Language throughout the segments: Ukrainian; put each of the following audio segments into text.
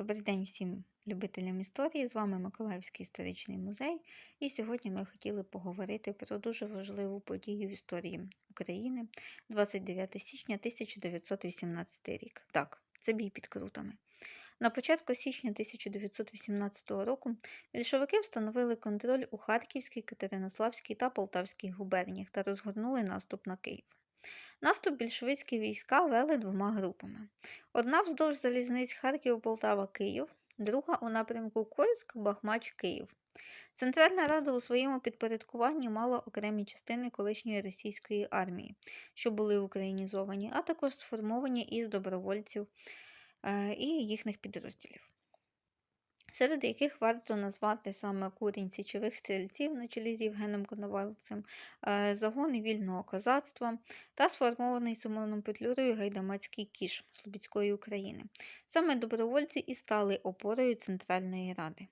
Добрий день всім любителям історії. З вами Миколаївський історичний музей. І сьогодні ми хотіли поговорити про дуже важливу подію в історії України 29 січня 1918 рік. Так, це бій під крутами. На початку січня 1918 року більшовики встановили контроль у Харківській, Катеринославській та Полтавській губерніях та розгорнули наступ на Київ. Наступ більшовицькі війська вели двома групами. Одна вздовж залізниць Харків, Полтава, Київ, друга у напрямку Курськ, Бахмач, Київ. Центральна рада у своєму підпорядкуванні мала окремі частини колишньої російської армії, що були українізовані, а також сформовані із добровольців е, і їхніх підрозділів серед яких варто назвати саме курінь січових стрільців на чолі з Євгеном Коновальцем, е, загони вільного козацтва та сформований Симоном Петлюрою гайдамацький кіш Слобідської України. Саме добровольці і стали опорою Центральної Ради.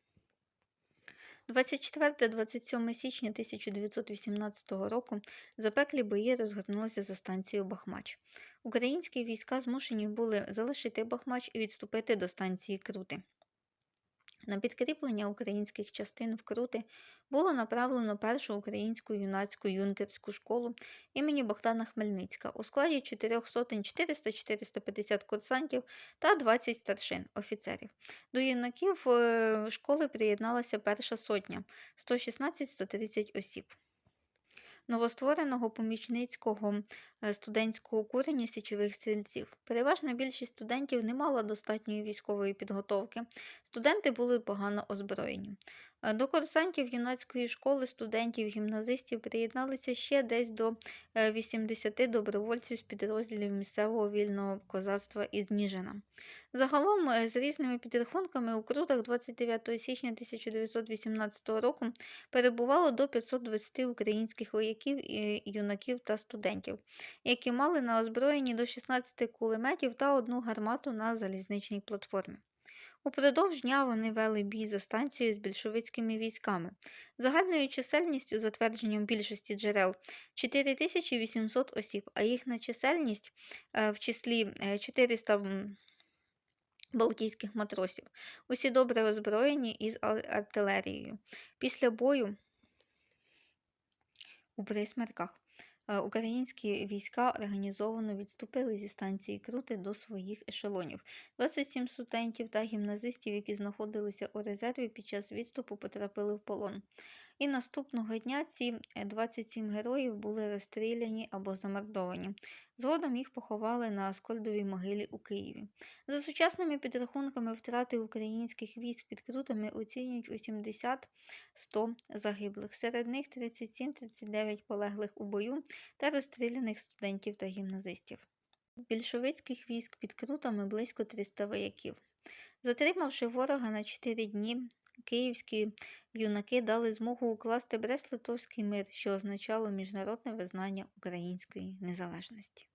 24-27 січня 1918 року запеклі бої розгорнулися за станцією Бахмач. Українські війська змушені були залишити Бахмач і відступити до станції Крути. На підкріплення українських частин вкрути було направлено першу українську юнацьку юнкерську школу імені Богдана Хмельницька у складі 4 сотень 400-450 курсантів та 20 старшин офіцерів. До юнаків е, школи приєдналася перша сотня 116-130 осіб новоствореного помічницького е, студентського курення січових стрільців. Переважна більшість студентів не мала достатньої військової підготовки, студенти були погано озброєні. Е, до курсантів юнацької школи студентів гімназистів приєдналися ще десь до 80 е, добровольців з підрозділів місцевого вільного козацтва із Ніжина. Загалом, е, з різними підрахунками, у крутах 29 січня 1918 року перебувало до 520 українських вояків, юнаків та студентів, які мали на озброєнні до 16 кулеметів та одну гармату на залізничній платформі. Упродовж дня вони вели бій за станцією з більшовицькими військами, загальною чисельністю, за твердженням більшості джерел, 4800 осіб, а їхня чисельність е, в числі 400 е, балтійських матросів, усі добре озброєні із артилерією. Після бою у присмерках українські війська організовано відступили зі станції Крути до своїх ешелонів. 27 студентів та гімназистів, які знаходилися у резерві під час відступу, потрапили в полон. І наступного дня ці 27 е, героїв були розстріляні або замордовані. Згодом їх поховали на Аскольдовій могилі у Києві. За сучасними підрахунками, втрати українських військ під крутами оцінюють у 70-100 загиблих. Серед них 37-39 полеглих у бою та розстріляних студентів та гімназистів. Більшовицьких військ під крутами близько 300 вояків. Затримавши ворога на 4 дні, київські юнаки дали змогу укласти Брест-Литовський мир, що означало міжнародне визнання української незалежності.